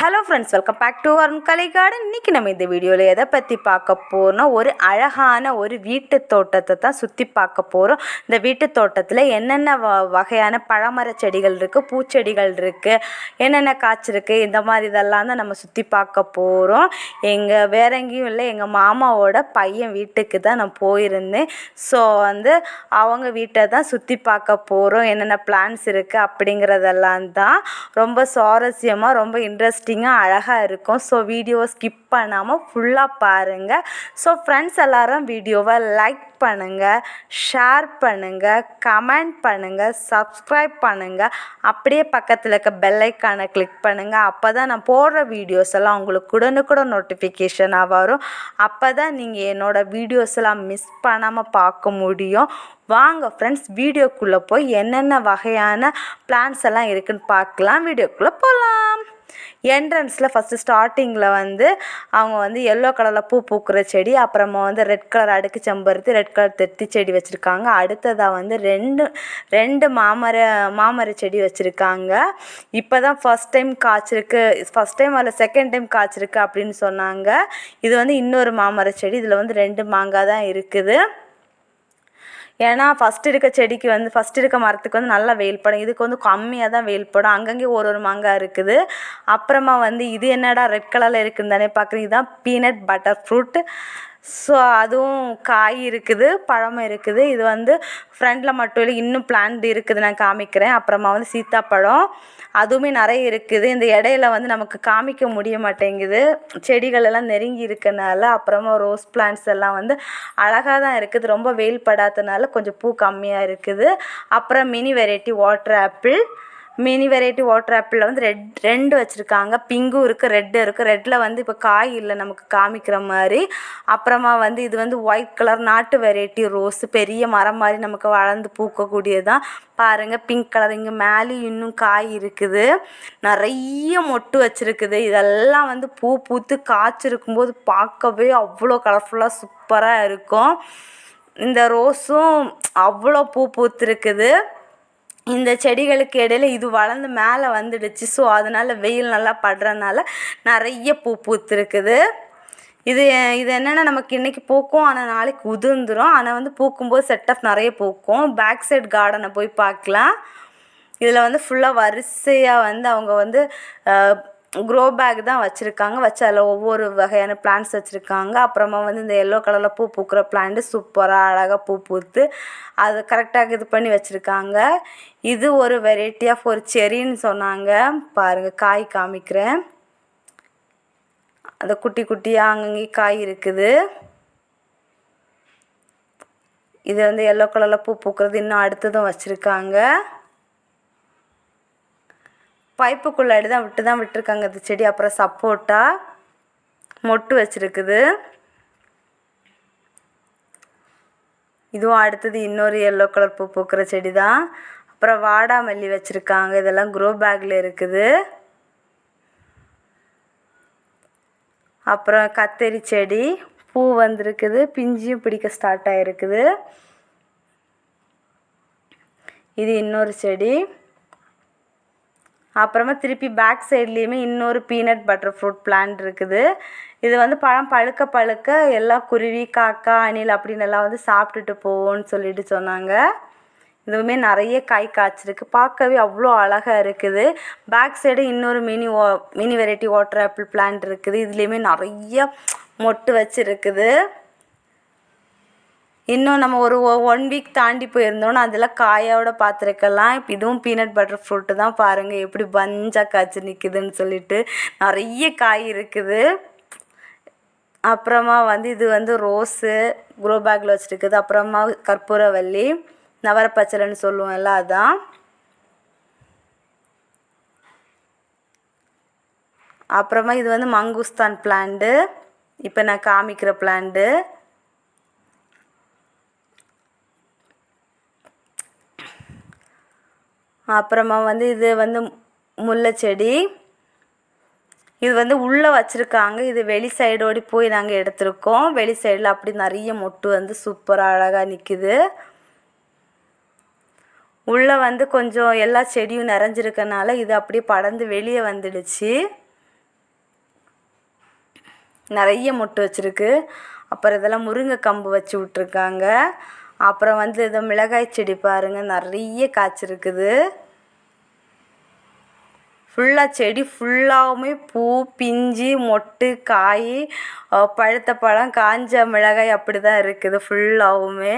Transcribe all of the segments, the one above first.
Hello friends welcome back to Arun Kalai garden இன்றைக்கி நம்ம இந்த வீடியோவில் எதை பற்றி பார்க்க போகிறோம் ஒரு அழகான ஒரு வீட்டு தோட்டத்தை தான் சுற்றி பார்க்க போகிறோம் இந்த வீட்டு தோட்டத்தில் என்னென்ன வ வகையான பழமர செடிகள் இருக்குது பூச்செடிகள் இருக்குது என்னென்ன காய்ச்சிருக்கு இந்த மாதிரி இதெல்லாம் தான் நம்ம சுற்றி பார்க்க போகிறோம் எங்கள் வேற எங்கேயும் இல்லை. எங்கள் மாமாவோட பையன் வீட்டுக்கு தான் நான் போயிருந்தேன். ஸோ வந்து அவங்க வீட்டை தான் சுற்றி பார்க்க போகிறோம் என்னென்ன பிளான்ஸ் இருக்குது அப்படிங்கிறதெல்லாம் தான். ரொம்ப சுவாரஸ்யமாக ரொம்ப இன்ட்ரெஸ்ட் இன்ட்ரெஸ்டிங்காக அழகாக இருக்கும். ஸோ வீடியோவை ஸ்கிப் பண்ணாமல் ஃபுல்லாக பாருங்கள் ஸோ ஃப்ரெண்ட்ஸ் எல்லாரும் வீடியோவை லைக் பண்ணுங்கள் ஷேர் பண்ணுங்கள் கமெண்ட் பண்ணுங்கள் சப்ஸ்கிரைப் பண்ணுங்கள் அப்படியே பக்கத்தில் இருக்க பெல்லைக்கானை கிளிக் பண்ணுங்கள் அப்போ தான் நான் போடுற வீடியோஸ் எல்லாம் உங்களுக்கு உடனுக்குடன் நோட்டிஃபிகேஷனாக வரும். அப்போ தான் நீங்கள் என்னோடய வீடியோஸ் எல்லாம் மிஸ் பண்ணாமல் பார்க்க முடியும். வாங்க ஃப்ரெண்ட்ஸ் வீடியோக்குள்ளே போய் என்னென்ன வகையான பிளான்ஸ் எல்லாம் இருக்குன்னு பார்க்கலாம். வீடியோக்குள்ளே போகலாம் என்ட்ரன்ஸில் ஃபஸ்ட்டு ஸ்டார்டிங்கில் வந்து அவங்க வந்து எல்லோ கலரில் பூ பூக்கிற செடி அப்புறமா வந்து ரெட் கலர் அடுக்கு செம்பருத்தி ரெட் கலர் தெத்தி செடி வச்சுருக்காங்க. அடுத்ததாக வந்து ரெண்டு ரெண்டு மாமர மாமர செடி வச்சுருக்காங்க. இப்போ தான் ஃபஸ்ட் டைம் காய்ச்சிருக்கு. ஃபஸ்ட் டைம் அதில் செகண்ட் டைம் காய்ச்சிருக்கு அப்படின்னு சொன்னாங்க. இது வந்து இன்னொரு மாமர செடி. இதில் வந்து ரெண்டு மாங்காய் தான் இருக்குது. ஏன்னா ஃபஸ்ட்டு இருக்க செடிக்கு வந்து ஃபஸ்ட்டு இருக்க மரத்துக்கு வந்து நல்லா வெயில் படும். இதுக்கு வந்து கம்மியாக தான் வெயில் படும். அங்கங்கே ஒரு ஒரு மாங்காய் இருக்குது. அப்புறமா வந்து இது என்னடா ரெட் கலரில் இருக்குன்னு தானே பார்க்குறீங்க இதுதான் பீனட் பட்டர் ஃப்ரூட் ஸோ அதுவும் காய் இருக்குது பழமும் இருக்குது. இது வந்து ஃப்ரண்டில் மட்டும் இல்லை இன்னும் பிளான்ட் இருக்குது நான் காமிக்கிறேன். அப்புறமா வந்து சீத்தாப்பழம். அதுவுமே நிறைய இருக்குது. இந்த இடையில வந்து நமக்கு காமிக்க முடிய மாட்டேங்குது. செடிகள் எல்லாம் நெருங்கி இருக்கனால அப்புறமா ரோஸ் பிளான்ட்ஸ் எல்லாம் வந்து அழகாக தான் இருக்குது. ரொம்ப வெயில் படாதனால கொஞ்சம் பூ கம்மியாக இருக்குது. அப்புறம் mini variety water apple mini variety water ஆப்பிளில் வந்து ரெட் ரெண்டு வச்சுருக்காங்க. பிங்கும் இருக்குது ரெட்டும் இருக்குது ரெட்டில் வந்து இப்போ காய் இல்லை நமக்கு காமிக்கிற மாதிரி அப்புறமா வந்து இது வந்து ஒயிட் கலர் நாட்டு வெரைட்டி ரோஸ். பெரிய மரம் மாதிரி நமக்கு வளர்ந்து பூக்கக்கூடியதான் பாருங்கள் பிங்க் கலர். இங்கே மேலே இன்னும் காய் இருக்குது. நிறைய மொட்டு வச்சுருக்குது. இதெல்லாம் வந்து பூ பூத்து காய்ச்சிருக்கும் போது பார்க்கவே அவ்வளோ கலர்ஃபுல்லாக சூப்பராக இருக்கும். இந்த ரோஸும் அவ்வளோ பூ பூத்துருக்குது. இந்த செடிகளுக்கு இடையில இது வளர்ந்து மேலே வந்துடுச்சு. ஸோ அதனால வெயில் நல்லா படுறனால நிறைய பூ பூத்துருக்குது. இது இது என்னென்னா நமக்கு இன்றைக்கி பூக்கும் ஆனால் நாளைக்கு உதிர்ந்துடும் ஆனால் வந்து பூக்கும்போது செட் ஆஃப் நிறைய பூக்கும். பேக் சைட் கார்டனை போய் பார்க்கலாம். இதில் வந்து ஃபுல்லாக வரிசையாக வந்து அவங்க வந்து க்ரோ பேக் தான் வச்சுருக்காங்க. வச்சு அதில் ஒவ்வொரு வகையான பிளான்ட்ஸ் வச்சுருக்காங்க. அப்புறமா வந்து இந்த எல்லோ கலரில் பூ பூக்கிற பிளான்ட்டு சூப்பராக அழகாக பூ பூத்து அது கரெக்டாக இது பண்ணி வச்சுருக்காங்க. இது ஒரு வெரைட்டி ஆஃப் ஒரு செரின்னு சொன்னாங்க. பாருங்கள் காய் காமிக்கிறேன். அந்த குட்டி குட்டியாக அங்கங்கே காய் இருக்குது. இது வந்து எல்லோ கலரில் பூ பூக்கிறது இன்னும் அடுத்ததும் வச்சுருக்காங்க. பைப்புக்குள்ளாடி தான் விட்டு தான் விட்டுருக்காங்க இந்த செடி. அப்புறம் சப்போட்டா மொட்டு வச்சுருக்குது. இதுவும் அடுத்தது இன்னொரு எல்லோ கலர் பூ பூக்கிற செடி தான் அப்புறம் வாடாமல்லி வச்சுருக்காங்க. இதெல்லாம் க்ரோ பேக்கில் இருக்குது. அப்புறம் கத்தரி செடி பூ வந்திருக்குது. பிஞ்சியும் பிடிக்க ஸ்டார்ட் ஆகிருக்குது இது இன்னொரு செடி. அப்புறமா திருப்பி பேக் சைட்லேயுமே இன்னொரு பீனட் பட்டர் ஃப்ரூட் பிளான்ட் இருக்குது. இது வந்து பழம் பழுக்க பழுக்க எல்லாம் குருவி காக்கா அணில் அப்படின்னு எல்லாம் வந்து சாப்பிட்டுட்டு போவோம்னு சொல்லிட்டு சொன்னாங்க. இதுவுமே நிறைய காய் காய்ச்சிருக்கு. பார்க்கவே அவ்வளோ அழகாக இருக்குது. பேக் சைடு இன்னொரு mini oh mini variety water apple plant இருக்குது. இதுலேயுமே நிறைய மொட்டு வச்சுருக்குது. இன்னும் நம்ம ஒரு ஒன் வீக் தாண்டி போயிருந்தோன்னா அதில் காயோட பார்த்துருக்கலாம் இப்போ இதுவும் பீனட் பட்டர் ஃப்ரூட்டு தான் பாருங்கள் எப்படி பஞ்சாக காய்ச்சி நிற்குதுன்னு சொல்லிட்டு நிறைய காய் இருக்குது. அப்புறமா வந்து இது வந்து ரோஸு க்ரோ பேக்கில் வச்சுருக்குது. அப்புறமா கற்பூரவல்லி நவரப்பச்சலைன்னு சொல்லுவோம்ல அதான். அப்புறமா இது வந்து மங்குஸ்தான் பிளான்ட்டு இப்போ நான் காமிக்கிற பிளான்ட்டு அப்புறமா வந்து இது வந்து முல்லை செடி. இது வந்து உள்ளே வச்சுருக்காங்க. இது வெளி சைடோடி போய் நாங்கள் எடுத்திருக்கோம். வெளி சைடில் அப்படி நிறைய மொட்டு வந்து சூப்பராக அழகாக நிற்கிது உள்ளே வந்து கொஞ்சம் எல்லா செடியும் நிறைஞ்சிருக்கனால இது அப்படியே படர்ந்து வெளியே வந்துடுச்சு. நிறைய மொட்டு வச்சுருக்கு. அப்புறம் இதெல்லாம் முருங்கை கம்பு வச்சு விட்ருக்காங்க அப்புறம் வந்து இது மிளகாய் செடி பாருங்கள் நிறைய காய்ச்சிருக்குது. ஃபுல்லாக செடி ஃபுல்லாகவுமே பூ பிஞ்சு மொட்டு காய் பழுத்த பழம் காஞ்ச மிளகாய் அப்படி தான் இருக்குது ஃபுல்லாகவுமே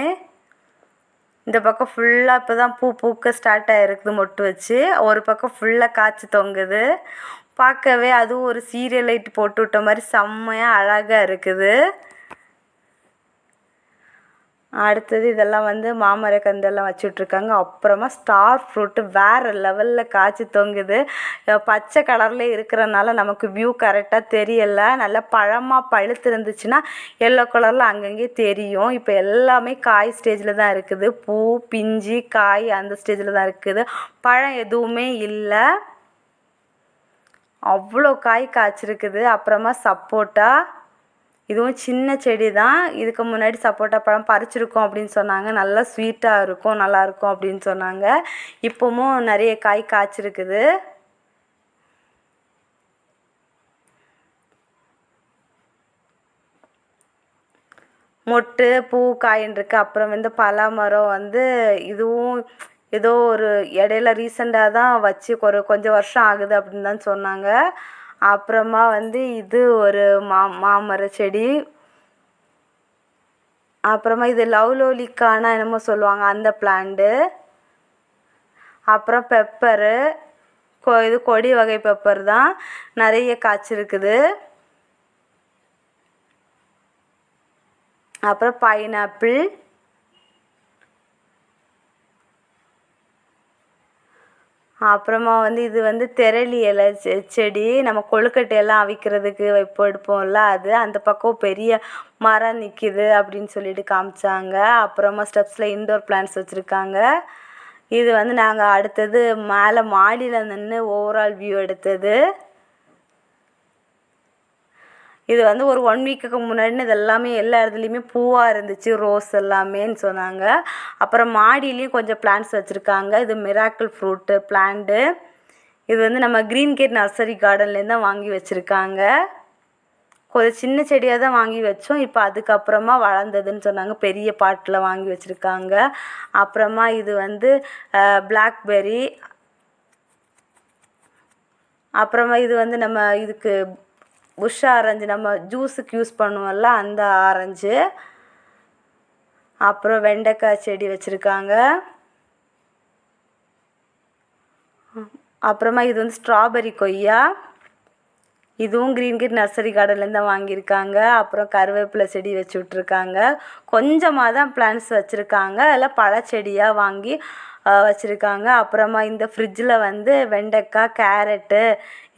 இந்த பக்கம் ஃபுல்லாக இப்போ தான் பூ பூக்க ஸ்டார்ட் ஆகிருக்குது மொட்டு வச்சு. ஒரு பக்கம் ஃபுல்லாக காய்ச்சி தொங்குது. பார்க்கவே அதுவும் ஒரு சீரியல் லைட் போட்டு விட்ட மாதிரி செம்மையாக அழகாக இருக்குது. அடுத்தது இதெல்லாம் வந்து மாமர கந்தெல்லாம் வச்சுட்ருக்காங்க. அப்புறமா ஸ்டார் ஃப்ரூட்டு வேறு லெவலில் காய்ச்சி தொங்குது. பச்சை கலரில் இருக்கிறனால நமக்கு வியூ கரெக்டாக தெரியலை. நல்லா பழமாக பழுத்து இருந்துச்சுன்னா எல்லோ கலரில் அங்கங்கே தெரியும். இப்போ எல்லாமே காய் ஸ்டேஜில் தான் இருக்குது. பூ பிஞ்சு காய் அந்த ஸ்டேஜில் தான் இருக்குது. பழம் எதுவுமே இல்லை. அவ்வளோ காய் காய்ச்சிருக்குது. அப்புறமா சப்போட்டா. இதுவும் சின்ன செடி தான் இதுக்கு முன்னாடி சப்போட்டா பழம் பறிச்சிருக்கோம் அப்படின்னு சொன்னாங்க. நல்லா ஸ்வீட்டாக இருக்கும் நல்லாயிருக்கும் அப்படின்னு சொன்னாங்க. இப்போவும் நிறைய காய் காய்ச்சிருக்குது. மொட்டு பூ காயின் இருக்கு அப்புறம் வந்து பலா மரம் வந்து இதுவும் ஏதோ ஒரு இடையில ரீசெண்டாக தான் வச்சு ஒரு கொஞ்சம் வருஷம் ஆகுது அப்படின்னு தான் சொன்னாங்க. அப்புறமா வந்து இது ஒரு மா மாமர செடி. அப்புறமா இது லவ்லோலிக்கானா என்னமோ சொல்லுவாங்க அந்த பிளான்ட்டு அப்புறம் பெப்பரு கொ இது கொடி வகை பெப்பர் தான். நிறைய காய்ச்சிருக்குது அப்புறம் பைனாப்பிள் அப்புறமா வந்து இது வந்து திரளி இலை செ செடி நம்ம கொழுக்கட்டையெல்லாம் அவிக்கிறதுக்கு வைப்போம் எடுப்போம்ல அது அந்த பக்கம் பெரிய மரம் நிற்கிது அப்படின்னு சொல்லிட்டு காமிச்சாங்க. அப்புறமா ஸ்டெப்ஸில் இன்டோர் பிளான்ட்ஸ் வச்சுருக்காங்க. இது வந்து நாங்கள் அடுத்தது மேலே மாடியில் நின்று ஓவரால் வியூ எடுத்தது. இது வந்து ஒரு ஒன் வீக்குக்கு முன்னாடினு இது எல்லாமே எல்லா இடத்துலையுமே பூவாக இருந்துச்சு ரோஸ் எல்லாமேன்னு சொன்னாங்க. அப்புறம் மாடியிலையும் கொஞ்சம் பிளான்ட்ஸ் வச்சுருக்காங்க. இது மிராக்கிள் ஃப்ரூட்டு பிளான்ட்டு இது வந்து நம்ம க்ரீன் கேட் நர்சரி கார்டன்லேருந்து தான் வாங்கி வச்சுருக்காங்க. கொஞ்சம் சின்ன செடியாக தான் வாங்கி வச்சோம். இப்போ அதுக்கப்புறமா வளர்ந்ததுன்னு சொன்னாங்க. பெரிய பாட்டில் வாங்கி வச்சுருக்காங்க. அப்புறமா இது வந்து பிளாக்பெரி அப்புறமா இது வந்து நம்ம இதுக்கு புஷ் ஆரஞ்சு நம்ம ஜூஸுக்கு யூஸ் பண்ணுவோம்ல அந்த ஆரஞ்சு. அப்புறம் வெண்டைக்காய் செடி வச்சுருக்காங்க. அப்புறமா இது வந்து ஸ்ட்ராபெரி கொய்யா. இதுவும் க்ரீன் கிட் நர்சரி கார்டன்லேருந்து தான் வாங்கியிருக்காங்க. அப்புறம் கருவேப்பிலை செடி வச்சு விட்ருக்காங்க கொஞ்சமாக தான் பிளான்ஸ் வச்சுருக்காங்க. அதில் பழச்செடியாக வாங்கி வச்சுருக்காங்க. அப்புறமா இந்த ஃப்ரிட்ஜில் வந்து வெண்டைக்காய் கேரட்டு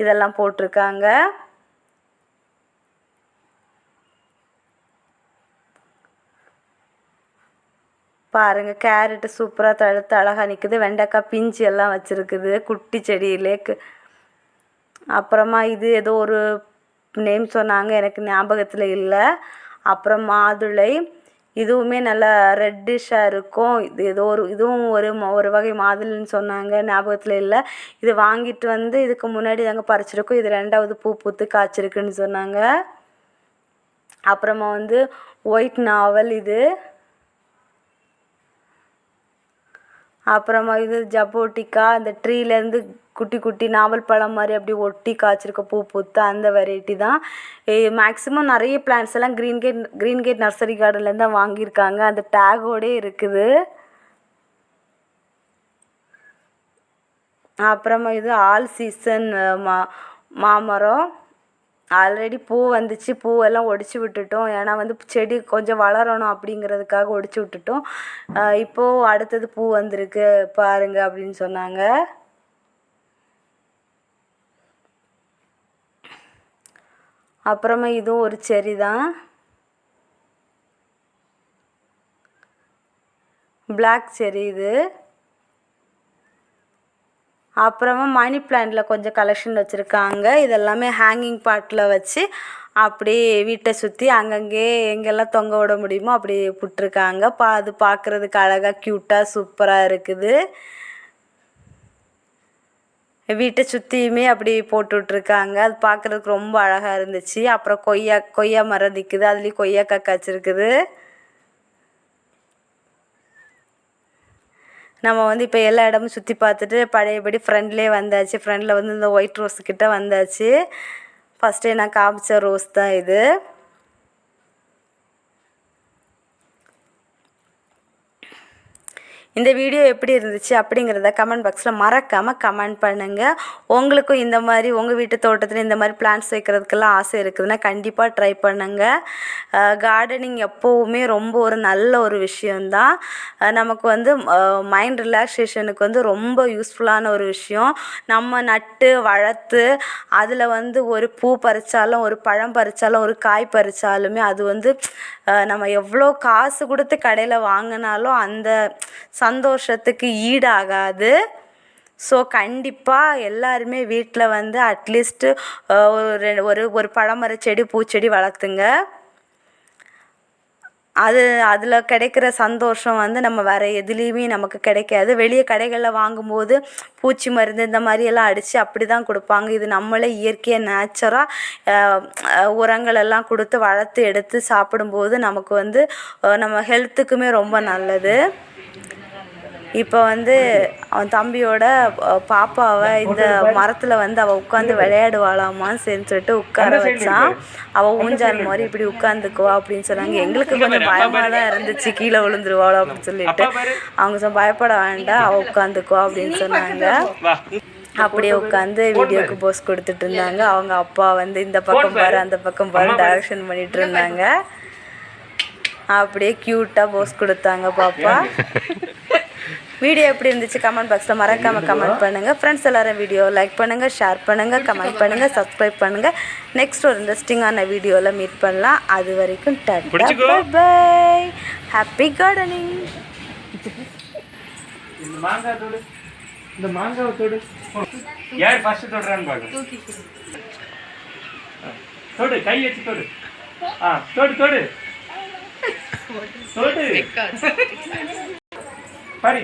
இதெல்லாம் போட்டிருக்காங்க. பாருங்கள் கேரட்டு சூப்பராக தழுத்து அழகாக நிற்குது வெண்டைக்காய் பிஞ்சு எல்லாம் வச்சுருக்குது. குட்டி செடியிலேக்கு அப்புறமா இது ஏதோ ஒரு நேம் சொன்னாங்க எனக்கு ஞாபகத்தில் இல்லை. அப்புறம் மாதுளை. இதுவுமே நல்லா ரெட்டிஷாக இருக்கும். இது ஏதோ ஒரு இதுவும் ஒரு ஒரு வகை மாதுளைன்னு சொன்னாங்க ஞாபகத்தில் இல்லை. இது வாங்கிட்டு வந்து இதுக்கு முன்னாடி தாங்க பறிச்சிருக்கோம். இது ரெண்டாவது பூ பூத்து காய்ச்சிருக்குன்னு சொன்னாங்க. அப்புறமா வந்து ஒயிட் நாவல் இது. அப்புறமா இது ஜப்போட்டிக்கா அந்த ட்ரீலேருந்து குட்டி குட்டி நாவல் பழம் மாதிரி அப்படி ஒட்டி காய்ச்சிருக்க பூ பூத்து அந்த வெரைட்டி தான். மேக்ஸிமம் நிறைய பிளான்ஸ் எல்லாம் Green Gate Green Gate nursery கார்டன்லேருந்து தான் வாங்கியிருக்காங்க. அந்த டேகோடே இருக்குது. அப்புறமா இது ஆல் சீசன் மா மாமரம். ஆல்ரெடி பூ வந்துச்சு. பூவெல்லாம் ஒடிச்சு விட்டுட்டோம். ஏன்னா வந்து செடி கொஞ்சம் வளரணும் அப்படிங்கிறதுக்காக ஒடிச்சு விட்டுட்டோம். இப்போது அடுத்தது பூ வந்திருக்கு. பாருங்க அப்படின்னு சொன்னாங்க. அப்புறமா இதுவும் ஒரு செரி தான் பிளாக் செரி இது. அப்புறமா மணி பிளான்ட்டில் கொஞ்சம் கலெக்ஷன் வச்சுருக்காங்க. இதெல்லாமே ஹேங்கிங் பாட்டில் வச்சு அப்படி வீட்டை சுற்றி அங்கங்கே எங்கெல்லாம் தொங்க விட முடியுமோ அப்படி விட்டுருக்காங்க. பா அது பார்க்குறதுக்கு அழகாக க்யூட்டாக சூப்பராக இருக்குது. வீட்டை சுற்றியுமே அப்படி போட்டு விட்ருக்காங்க அது பார்க்குறதுக்கு ரொம்ப அழகாக இருந்துச்சு. அப்புறம் கொய்யா கொய்யா மரம் நிற்குது அதுலேயும் கொய்யாக்காய் காய்ச்சிருக்குது. நம்ம வந்து இப்போ எல்லா இடமும் சுற்றி பார்த்துட்டு பழையபடி ஃப்ரெண்ட்லேயே வந்தாச்சு. ஃப்ரெண்டில் வந்து இந்த ஒயிட் ரோஸ் கிட்ட வந்தாச்சு. ஃபஸ்ட்டே நான் காமிச்ச ரோஸ் தான் இது. இந்த வீடியோ எப்படி இருந்துச்சு அப்படிங்கிறத கமெண்ட் பாக்ஸில் மறக்காமல் கமெண்ட் பண்ணுங்கள் உங்களுக்கும் இந்த மாதிரி உங்கள் வீட்டு தோட்டத்தில் இந்த மாதிரி பிளான்ட்ஸ் வைக்கிறதுக்கெல்லாம் ஆசை இருக்குதுன்னா கண்டிப்பாக ட்ரை பண்ணுங்கள் கார்டனிங் எப்போவுமே ரொம்ப ஒரு நல்ல ஒரு விஷயந்தான் நமக்கு வந்து மைண்ட் ரிலாக்ஸேஷனுக்கு வந்து ரொம்ப யூஸ்ஃபுல்லான ஒரு விஷயம். நம்ம நட்டு வளர்த்து அதில் வந்து ஒரு பூ பறித்தாலும் ஒரு பழம் பறித்தாலும் ஒரு காய் பறித்தாலுமே அது வந்து நம்ம எவ்வளோ காசு கொடுத்து கடையில் வாங்கினாலும் அந்த சந்தோஷத்துக்கு ஈடாகாது. ஸோ கண்டிப்பாக எல்லாருமே வீட்டில் வந்து அட்லீஸ்ட்டு ஒரு ரெண்டு- ஒரு ஒரு பழமர செடி பூச்செடி வளர்த்துங்க. அது அதில் கிடைக்கிற சந்தோஷம் வந்து நம்ம வேறு எதுலேயுமே நமக்கு கிடைக்காது. வெளியே கடைகளில் வாங்கும்போது பூச்சி மருந்து இந்த மாதிரி எல்லாம் அடித்து அப்படி தான் கொடுப்பாங்க. இது நம்மளே இயற்கையாக நேச்சராக உரங்கள் எல்லாம் கொடுத்து வளர்த்து எடுத்து சாப்பிடும்போது நமக்கு வந்து நம்ம ஹெல்த்துக்குமே ரொம்ப நல்லது. இப்போ வந்து அவன் தம்பியோட பாப்பாவை இந்த மரத்தில் வந்து அவள் உட்காந்து விளையாடுவாளாமான்னு சரின்னு சொல்லிட்டு உட்கார வச்சான் அவள் ஊஞ்சால் மாதிரி இப்படி உட்காந்துக்குவா அப்படின்னு சொன்னாங்க. எங்களுக்கு கொஞ்சம் பயமாக தான் இருந்துச்சு. கீழே விழுந்துருவாளோ அப்படின்னு சொல்லிட்டு. அவங்க சொன்ன பயப்பட வேண்டாம். அவள் உட்காந்துக்குவா அப்படின்னு சொன்னாங்க. அப்படியே உட்காந்து வீடியோக்கு போஸ் கொடுத்துட்டு இருந்தாங்க. அவங்க அப்பா வந்து இந்த பக்கம் பாரு அந்த பக்கம் பாரு. டைரக்ஷன் பண்ணிட்டு இருந்தாங்க. அப்படியே க்யூட்டாக போஸ் கொடுத்தாங்க பாப்பா. வீடியோ எப்படி இருந்துச்சு கமெண்ட் பாக்ஸில் மறக்காமல் கமெண்ட் பண்ணுங்கள் ஃப்ரெண்ட்ஸ் எல்லாரும் வீடியோ லைக் பண்ணுங்கள் ஷேர் பண்ணுங்கள் கமெண்ட் பண்ணுங்கள் சப்ஸ்கிரைப் பண்ணுங்கள் நெக்ஸ்ட் ஒரு இன்ட்ரெஸ்டிங்கான வீடியோவில் மீட் பண்ணலாம். அது வரைக்கும் டாட்டா பிடிச்சுக்கோ. பை ஹாப்பி கார்டனிங் இந்த மாங்காய் தொடு இந்த மாங்காவை தொடு. யார் ஃபர்ஸ்ட் தொடுறான்னு பார்க்க தொடு கை வச்சு தொடு. ஆ தொடு தொடு. தொடு. பாரு.